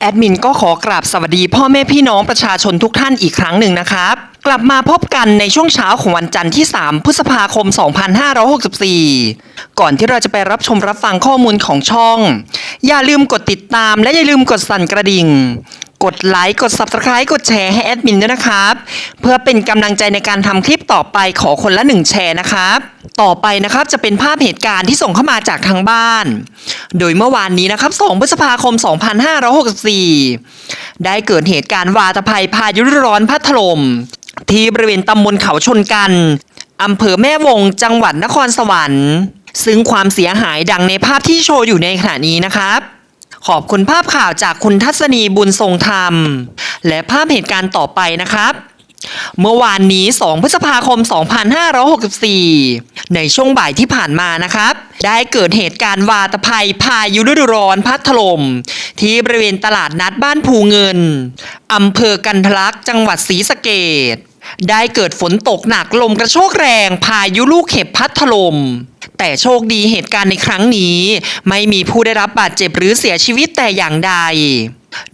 แอดมินก็ขอกราบสวัสดีพ่อแม่พี่น้องประชาชนทุกท่านอีกครั้งหนึ่งนะครับ กลับมาพบกันในช่วงเช้าของวันจันทร์ที่ 3 พฤษภาคม 2564 ก่อนที่เราจะไปรับชมรับฟังข้อมูลของช่อง อย่าลืมกดติดตามและอย่าลืมกดสั่นกระดิ่ง กดไลค์กด Subscribe กดแชร์ให้แอดมินด้วยนะครับ เพื่อเป็นกำลังใจในการทำคลิปต่อไปขอคนละหนึ่งแชร์นะครับ ต่อไปนะครับจะเป็นภาพเหตุการณ์ที่ส่งเข้ามาจากทางบ้าน โดยเมื่อวานนี้นะครับ 2 พฤษภาคม 2564 ได้เกิดเหตุการณ์วาตภัยพายุร้อนพัดถล่มที่บริเวณตำบลเขาชนกันอำเภอแม่วง จังหวัดนครสวรรค์ ซึ่งความเสียหายดังในภาพที่โชว์อยู่ในขณะนี้นะครับ ขอบคุณภาพข่าวจากคุณทัศนีบุญทรงธรรม และภาพเหตุการณ์ต่อไปนะครับ เมื่อวานนี้ 2 พฤษภาคม 2564 ในช่วงบ่ายที่ผ่านมานะครับ ได้เกิดเหตุการณ์วาตภัยพายุฤดูร้อนพัดถล่มที่บริเวณตลาดนัดบ้านภูเงิน อำเภอกันทะลักจังหวัดศรีสะเกดได้เกิดฝนตกหนักลมกระโชกแรงพายุลูกเห็บพัดถล่มแต่โชคดีเหตุการณ์ในครั้งนี้ ไม่มีผู้ได้รับบาดเจ็บหรือเสียชีวิตแต่อย่างใด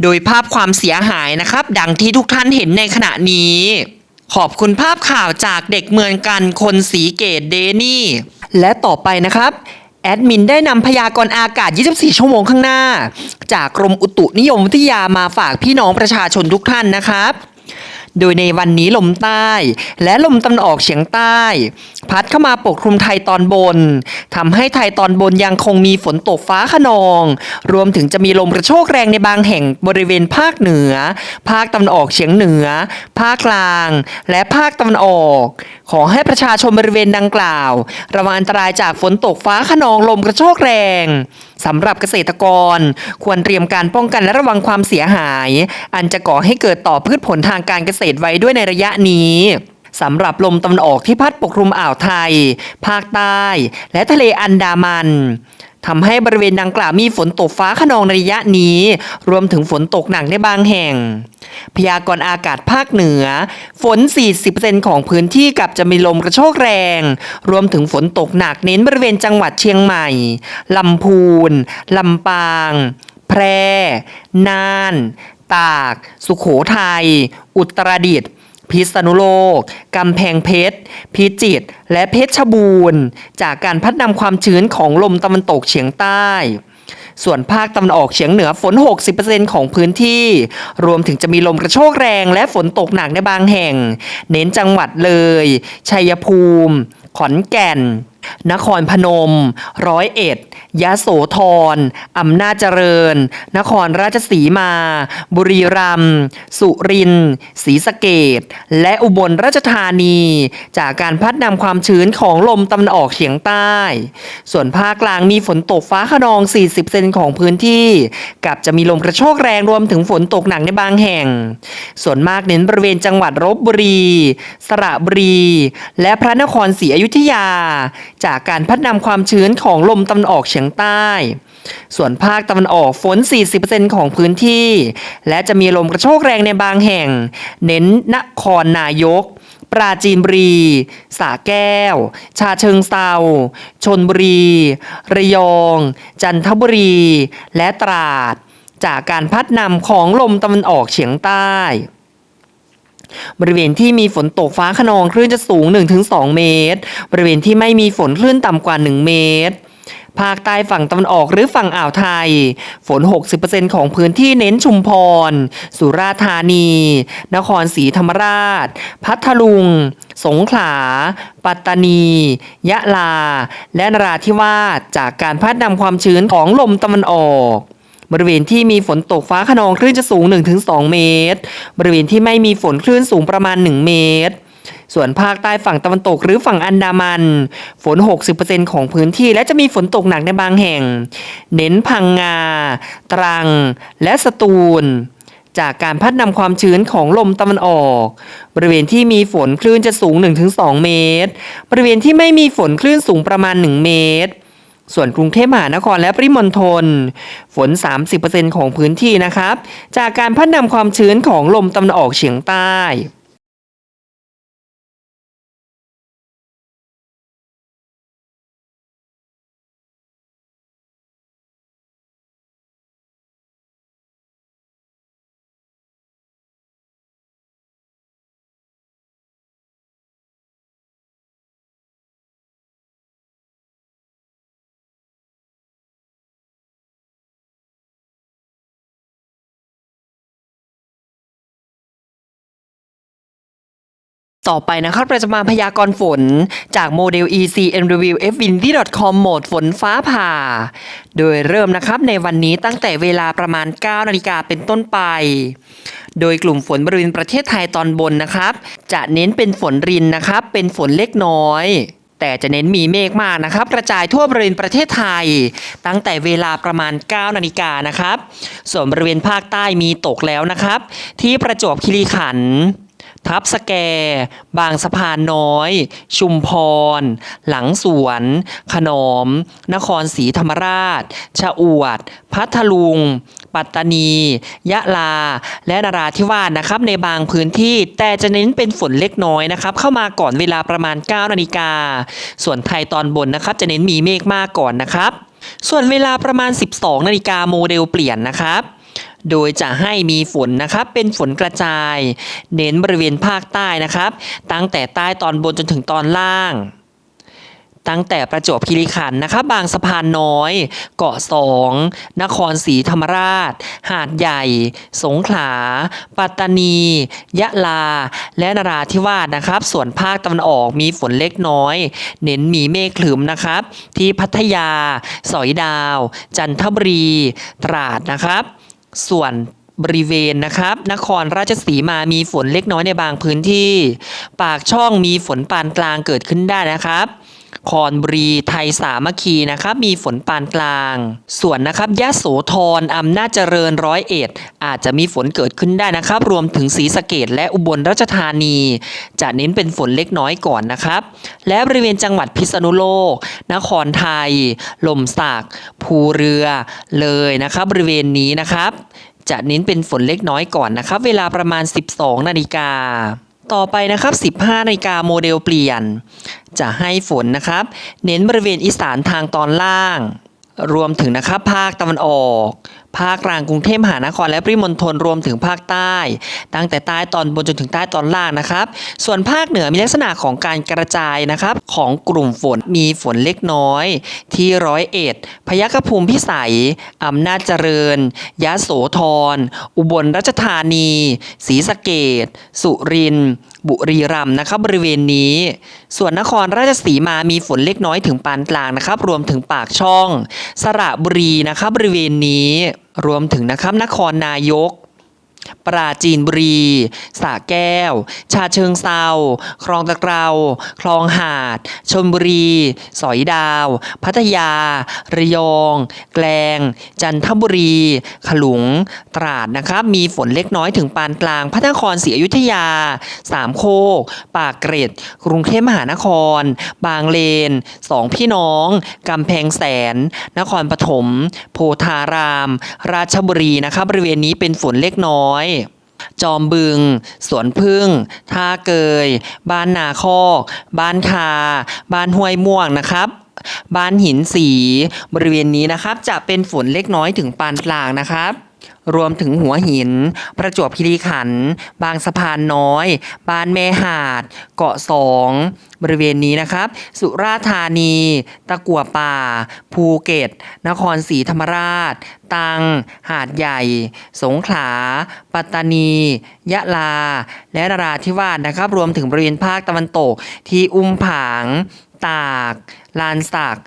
โดยภาพความเสียหายนะครับ ดังที่ทุกท่านเห็นในขณะนี้ ขอบคุณภาพข่าวจากเด็กเมืองกันคนสีเกตเดนี่ และต่อไปนะครับแอดมินได้นำพยากรณ์อากาศ 24 ชั่วโมงข้างหน้า จากกรมอุตุนิยมวิทยามาฝากพี่น้องประชาชนทุกท่านนะครับ โดยในวันนี้ลมใต้ และลมตะวันออกเฉียงใต้ พัดเข้ามาปกคลุมไทยตอนบนทำให้ไทยตอนบนยังคงมีฝนตกฟ้าขนอง รวมถึงจะมีลมกระโชกแรงในบางแห่งบริเวณภาคเหนือ ภาคตะวันออกเฉียงเหนือ ภาคกลาง และภาคตะวันออก ขอให้ประชาชนบริเวณดังกล่าว ระวังอันตรายจากฝนตกฟ้าขนองลมกระโชกแรงสำหรับเกษตรกร ควรเตรียมการป้องกันและระวังความเสียหาย อันจะก่อให้เกิดต่อพืชผลทางการเกษตรไว้ด้วยในระยะนี้สำหรับลมตะวันออกที่พัดปกคลุมอ่าวไทย ภาคใต้ และทะเลอันดามัน ทำให้บริเวณดังกล่าวมีฝนตกฟ้าขนองในระยะนี้ รวมถึงฝนตกหนักในบางแห่ง พยากรณ์อากาศภาคเหนือ ฝน 40%ของพื้นที่กับจะมีลมกระโชกแรง รวมถึงฝนตกหนักเน้นบริเวณจังหวัดเชียงใหม่ ลำพูน ลำปาง แพร่ น่าน ตาก สุขโขทัย อุตรดิตถ์ พิษณุโลก กำแพงเพชร พิจิตร และเพชรบูรณ์ จากการพัดนำความชื้นของลมตะวันตกเฉียงใต้ ส่วนภาคตะวันออกเฉียงเหนือฝน 60%ของพื้นที่ รวมถึงจะมีลมกระโชกแรงและฝนตกหนักในบางแห่ง เน้นจังหวัดเลย ชัยภูมิ ขอนแก่น นครพนม ร้อยเอ็ด ยะโสธร อำนาจเจริญ นครราชสีมา บุรีรัมย์ สุรินทร์ ศรีสะเกดและอุบลราชธานี จากการพัดนำความชื้นของลมตะวันออกเฉียงใต้ ส่วนภาคกลางมีฝนตกฟ้าขนอง 40 เซนของพื้นที่ กับจะมีลมกระโชกแรงรวมถึงฝนตกหนักในบางแห่ง ส่วนมากเน้นบริเวณจังหวัดลบบุรี สระบุรี และพระนครศรีอยุธยา จากการพัดนำความชื้นของลมตะวันออกเฉียงใต้ ส่วนภาคตะวันออกฝน 40%ของพื้นที่ และจะมีลมกระโชกแรงในบางแห่ง เน้นนครนายก ปราจีนบุรีสระแก้ว ชาเชิงเซาชนบุรี ระยอง จันทบุรี และตราด จากการพัดนำของลมตะวันออกเฉียงใต้ บริเวณที่มีฝนตกฟ้าขนองคลื่นจะสูง 1-2 เมตร บริเวณที่ไม่มีฝนคลื่นต่ำกว่า 1 เมตรภาคใต้ฝั่งตะวันออกหรือฝั่งอ่าวไทย ฝน 60%ของพื้นที่เน้นชุมพร สุราษฎร์ธานี นครศรีธรรมราช พัทลุง สงขลา ปัตตานี ยะลา และนราธิวาสจากการพัดนำความชื้นของลมตะวันออก บริเวณที่มีฝนตกฟ้าขนองคลื่นจะสูง 1-2 เมตร บริเวณที่ไม่มีฝนคลื่นสูงประมาณ 1 เมตร ส่วนภาคใต้ฝั่งตะวันตกหรือฝั่งอันดามัน ฝน 60%ของพื้นที่และจะมีฝนตกหนักในบางแห่ง เน้นพังงา ตรัง และสตูล จากการพัดนำความชื้นของลมตะวันออก บริเวณที่มีฝนคลื่นจะสูง 1-2 เมตร บริเวณที่ไม่มีฝนคลื่นสูงประมาณ 1 เมตร ส่วนกรุงเทพมหานครและปริมณฑลฝน 30%ของพื้นที่นะครับ จากการพัดนำความชื้นของลมตะวันออกเฉียงใต้ ต่อไปนะครับเราจะมาพยากรณ์ฝนจากโมเดล EC NW Fvinity.com โหมดฝนฟ้าผ่า โดยเริ่มนะครับในวันนี้ตั้งแต่เวลาประมาณ 9 นาฬิกาเป็นต้นไป โดยกลุ่มฝนบริเวณประเทศไทยตอนบนนะครับ จะเน้นเป็นฝนรินนะครับ เป็นฝนเล็กน้อย แต่จะเน้นมีเมฆมากนะครับ กระจายทั่วบริเวณประเทศไทย ตั้งแต่เวลาประมาณ 9 นาฬิกานะครับ ส่วนบริเวณภาคใต้มีตกแล้วนะครับ ที่ประจวบคีรีขันธ์ ทับสแก บางสะพานน้อย ชุมพร หลังสวน ขนอม นครศรีธรรมราช ชะอวด พัทลุง ปัตตานี ยะลา และนราธิวาสนะครับ ในบางพื้นที่แต่จะเน้นเป็นฝนเล็กน้อยนะครับ เข้ามาก่อนเวลาประมาณ 9 นาฬิกา ส่วนไทยตอนบนนะครับ จะเน้นมีเมฆมากก่อนนะครับ ส่วนเวลาประมาณ 12 นาฬิกาโมเดลเปลี่ยนนะครับ โดยจะให้มีฝนนะครับเป็นฝนกระจาย เน้นบริเวณภาคใต้นะครับ ตั้งแต่ใต้ตอนบนจนถึงตอนล่าง ตั้งแต่ประจวบคีรีขันธ์นะครับ บางสะพานน้อย เกาะสองนครศรีธรรมราช หาดใหญ่ สงขลา ปัตตานี ยะลา และนราธิวาสนะครับ ส่วนภาคตะวันออกมีฝนเล็กน้อย เน้นมีเมฆคลึมนะครับ ที่พัทยา สอยดาว จันทบุรี ตราดนะครับ ส่วนบริเวณนะครับ นครราชสีมามีฝนเล็กน้อยในบางพื้นที่ ปากช่องมีฝนปานกลางเกิดขึ้นได้นะครับ คอนบุรีไทยสามัคคีนะครับมีฝนปานกลาง ส่วนนะครับยะโสธรอำนาจเจริญร้อยเอ็ดอาจจะมีฝนเกิดขึ้นได้นะครับ รวมถึงศรีสะเกดและอุบลราชธานี จะเน้นเป็นฝนเล็กน้อยก่อนนะครับ และบริเวณจังหวัดพิษณุโลก นครไทยลมสักภูเรือเลยนะครับบริเวณนี้นะครับ จะเน้นเป็นฝนเล็กน้อยก่อนนะครับ เวลาประมาณ 12 นาฬิกา ต่อไปนะครับ 15นาฬิกาโมเดลเปลี่ยน จะให้ฝนนะครับ เน้นบริเวณอีสานทางตอนล่าง รวมถึงนะครับภาคตะวันออก ภาคกลางกรุงเทพมหานครและปริมณฑลรวมถึงภาคใต้ ตั้งแต่ใต้ตอนบนจนถึงใต้ตอนล่างนะครับ ส่วนภาคเหนือมีลักษณะของการกระจายนะครับของกลุ่มฝนมีฝนเล็กน้อย ที่ร้อยเอ็ดพยัคฆภูมิพิสัยอำนาจเจริญยะโสธร อุบลราชธานีศรีสะเกดสุรินทร์ บุรีรัมย์นะครับบริเวณนี้ ส่วนนครราชสีมามีฝนเล็กน้อยถึงปานกลางนะครับ รวมถึงปากช่อง สระบุรีนะครับบริเวณนี้ รวมถึงนะครับนครนายก ปราจีนบุรีสระแก้ว ชาเชิงเซาคลองตะเกราคลองหาดชลบุรี สอยดาว พัทยา ระยอง แกลง จันทบุรี ขลุง ตราดนะครับ มีฝนเล็กน้อยถึงปานกลาง พระนครศรีอยุธยา สามโคก ปากเกร็ด กรุงเทพมหานคร บางเลน สองพี่น้อง กำแพงแสน นครปฐม โพธาราม ราชบุรีนะครับ บริเวณนี้เป็นฝนเล็กน้อยจอมบึง สวนพึ่ง ท่าเกย บ้านนาคอก บ้านคา บ้านห้วยม่วงนะครับบ้านหินสี บริเวณนี้นะครับ จะเป็นฝนเล็กน้อยถึงปานกลางนะครับ รวมถึงหัวหิน ประจวบคีรีขันธ์บางสะพานน้อย บ้านแม่หาด เกาะสองบริเวณนี้นะครับ สุราษฎร์ธานี ตะกัวป่า ภูเก็ต นครศรีธรรมราชตัง หาดใหญ่ สงขลา ปัตตานี ยะลา และนราธิวาสนะครับ รวมถึงบริเวณภาคตะวันตกที่อุ้มผาง ตาก ลานสัก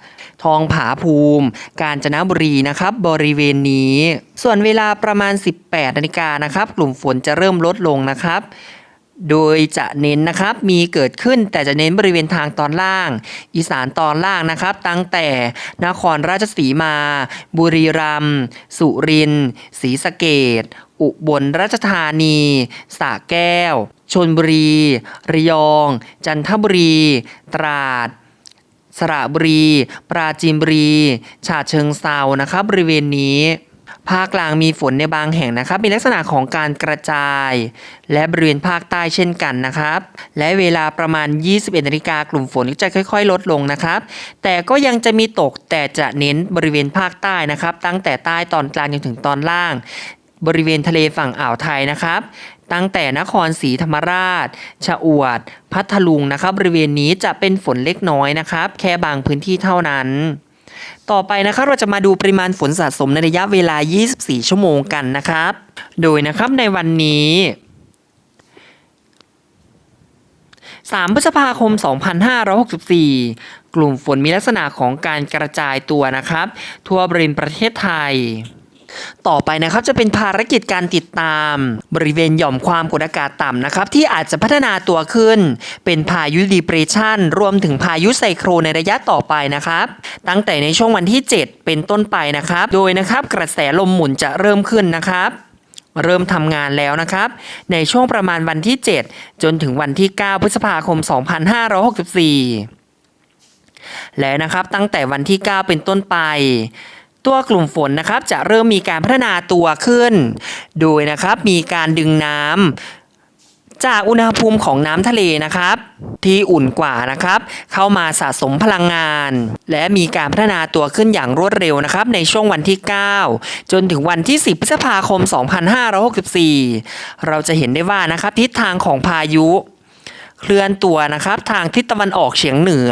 ทองผาภูมิ กาญจนบุรีนะครับบริเวณนี้ ส่วนเวลาประมาณ 18นาฬิกานะครับ กลุ่มฝนจะเริ่มลดลงนะครับโดยจะเน้นนะครับมีเกิดขึ้นแต่จะเน้นบริเวณทางตอนล่าง อีสานตอนล่างนะครับ ตั้งแต่นครราชสีมา บุรีรัมย์สุรินทร์ศรีสะเกดอุบลราชธานีสระแก้ว ชนบุรี ระยอง จันทบุรี ตราด สระบุรี ปราจีนบุรี ฉะเชิงเซานะครับบริเวณนี้ภาคกลางมีฝนในบางแห่งนะครับมีลักษณะของการกระจาย และบริเวณภาคใต้เช่นกันนะครับ และเวลาประมาณ 21นาฬิกากลุ่มฝนก็จะค่อย ๆ ลดลงนะครับ แต่ก็ยังจะมีตกแต่จะเน้นบริเวณภาคใต้นะครับ ตั้งแต่ใต้ตอนกลางจนถึงตอนล่าง บริเวณทะเลฝั่งอ่าวไทยนะครับ ตั้งแต่นครศรีธรรมราช ชะอวด พัทลุงนะครับบริเวณนี้จะเป็นฝนเล็กน้อยนะครับ แค่บางพื้นที่เท่านั้น ต่อไปนะครับเราจะมาดูปริมาณฝนสะสมในระยะเวลา 24 ชั่วโมงกันนะครับ โดยนะครับในวันนี้3พฤษภาคม 2564 กลุ่มฝนมีลักษณะของการกระจายตัวนะครับ ทั่วบริเวณประเทศไทย ต่อไปนะครับจะเป็นภารกิจการติดตามบริเวณหย่อมความกดอากาศต่ำนะครับที่อาจจะพัฒนาตัวขึ้น เป็นพายุดีเปรชันรวมถึงพายุไซโครในระยะต่อไปนะครับ ตั้งแต่ในช่วงวันที่ 7 เป็นต้นไปนะครับ โดยนะครับกระแสลมหมุนจะเริ่มขึ้นนะครับเริ่มทำงานแล้วนะครับ ในช่วงประมาณวันที่ 7 จนถึงวันที่ 9 พฤษภาคม 2564 และนะครับตั้งแต่วันที่ 9 เป็นต้นไป ตัวกลุ่มฝนนะครับจะเริ่มมีการพัฒนาตัวขึ้น โดยนะครับมีการดึงน้ำจากอุณหภูมิของน้ำทะเลนะครับ ที่อุ่นกว่านะครับ เข้ามาสะสมพลังงาน และมีการพัฒนาตัวขึ้นอย่างรวดเร็วนะครับ ในช่วงวันที่ 9 จนถึงวันที่ 10 พฤษภาคม 2564 เราจะเห็นได้ว่านะครับทิศทางของพายุ เคลื่อนตัวนะครับทางทิศตะวันออกเฉียงเหนือ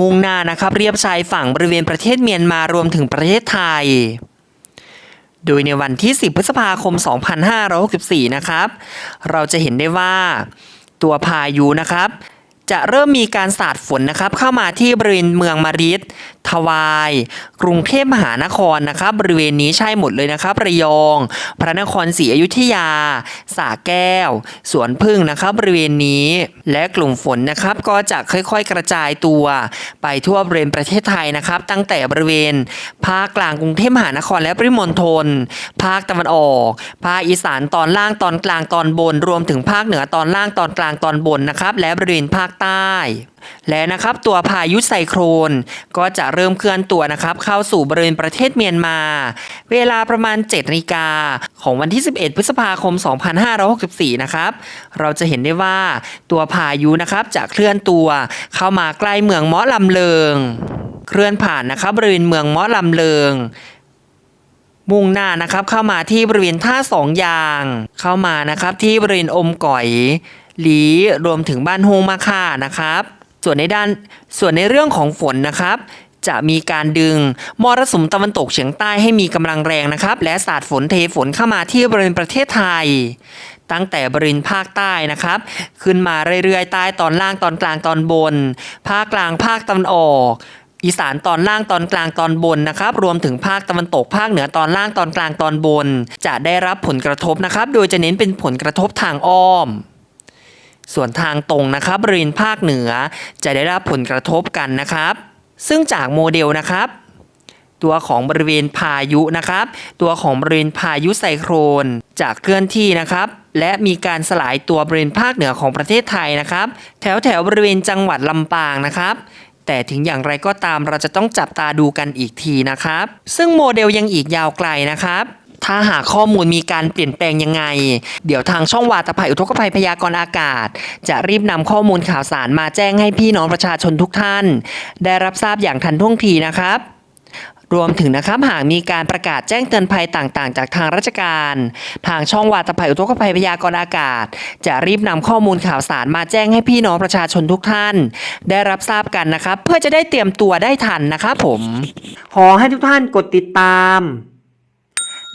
มุ่งหน้านะครับเรียบชายฝั่งบริเวณประเทศเมียนมารวมถึงประเทศไทย โดยในวันที่ 10 พฤษภาคม 2564 นะครับ เราจะเห็นได้ว่าตัวพายุนะครับ จะเริ่มมีการสาดฝนนะครับ เข้ามาที่บริเวณเมืองมาริดทวาย กรุงเทพมหานครนะครับ บริเวณนี้ใช่หมดเลยนะครับ ระยอง พระนครศรีอยุธยาสระแก้ว สวนพึ่งนะครับ บริเวณนี้ และกลุ่มฝนนะครับ ก็จะค่อยๆ กระจายตัว ไปทั่วบริเวณประเทศไทยนะครับ ตั้งแต่บริเวณ ภาคกลางกรุงเทพมหานครและปริมณฑล ภาคตะวันออก ภาคอีสานตอนล่างตอนกลางตอนบน รวมถึงภาคเหนือตอนล่างตอนกลางตอนบนนะครับ และบริเวณภาคใต้ และนะครับตัวพายุไซโครน ก็จะเริ่มเคลื่อนตัวนะครับเข้าสู่บริเวณประเทศเมียนมา เวลาประมาณ7นาฬิกาของวันที่ 11 พฤษภาคม 2564 นะครับ เราจะเห็นได้ว่าตัวพายุนะครับจะเคลื่อนตัวเข้ามาใกล้เมืองมาะลำเลิง เคลื่อนผ่านนะครับบริเวณเมืองมาะลำเลิงมุ่งหน้านะครับเข้ามาที่บริเวณท่าสองยาง เข้ามานะครับที่บริเวณอมก่อย หลีรวมถึงบ้านโฮงมาค่านะครับ ส่วนในด้านส่วนในเรื่องของฝนนะครับจะมีการดึงมรสุมตะวันตกเฉียงใต้ให้มีกำลังแรงนะครับ และสาดฝนเทฝนเข้ามาที่บริเวณประเทศไทย ตั้งแต่บริเวณภาคใต้นะครับ ขึ้นมาเรื่อยๆ ใต้ตอนล่างตอนกลางตอนบน ภาคกลางภาคตะวันออก อีสานตอนล่างตอนกลางตอนบนนะครับ รวมถึงภาคตะวันตกภาคเหนือตอนล่างตอนกลางตอนบน จะได้รับผลกระทบนะครับ โดยจะเน้นเป็นผลกระทบทางอ้อม ส่วนทางตรงนะครับบริเวณภาคเหนือจะได้รับผลกระทบกันนะครับ ซึ่งจากโมเดลนะครับตัวของบริเวณพายุนะครับ ตัวของบริเวณพายุไซโครนจะเคลื่อนที่นะครับ และมีการสลายตัวบริเวณภาคเหนือของประเทศไทยนะครับ แถวแถวบริเวณจังหวัดลำปางนะครับ แต่ถึงอย่างไรก็ตามเราจะต้องจับตาดูกันอีกทีนะครับ ซึ่งโมเดลยังอีกยาวไกลนะครับ ถ้าหากข้อมูลมีการเปลี่ยนแปลงยังไง เดี๋ยวทางช่องวาตภัยอุทกภัยพยากรณ์อากาศ จะรีบนำข้อมูลข่าวสารมาแจ้งให้พี่น้องประชาชนทุกท่าน ได้รับทราบอย่างทันท่วงทีนะครับรวมถึงนะครับหากมีการประกาศแจ้งเตือนภัยต่างๆ จากทางราชการ ทางช่องวาตภัยอุทกภัยพยากรณ์อากาศ จะรีบนำข้อมูลข่าวสารมาแจ้งให้พี่น้องประชาชนทุกท่าน ได้รับทราบกันนะครับ เพื่อจะได้เตรียมตัวได้ทันนะครับผม ขอให้ทุกท่านกดติดตาม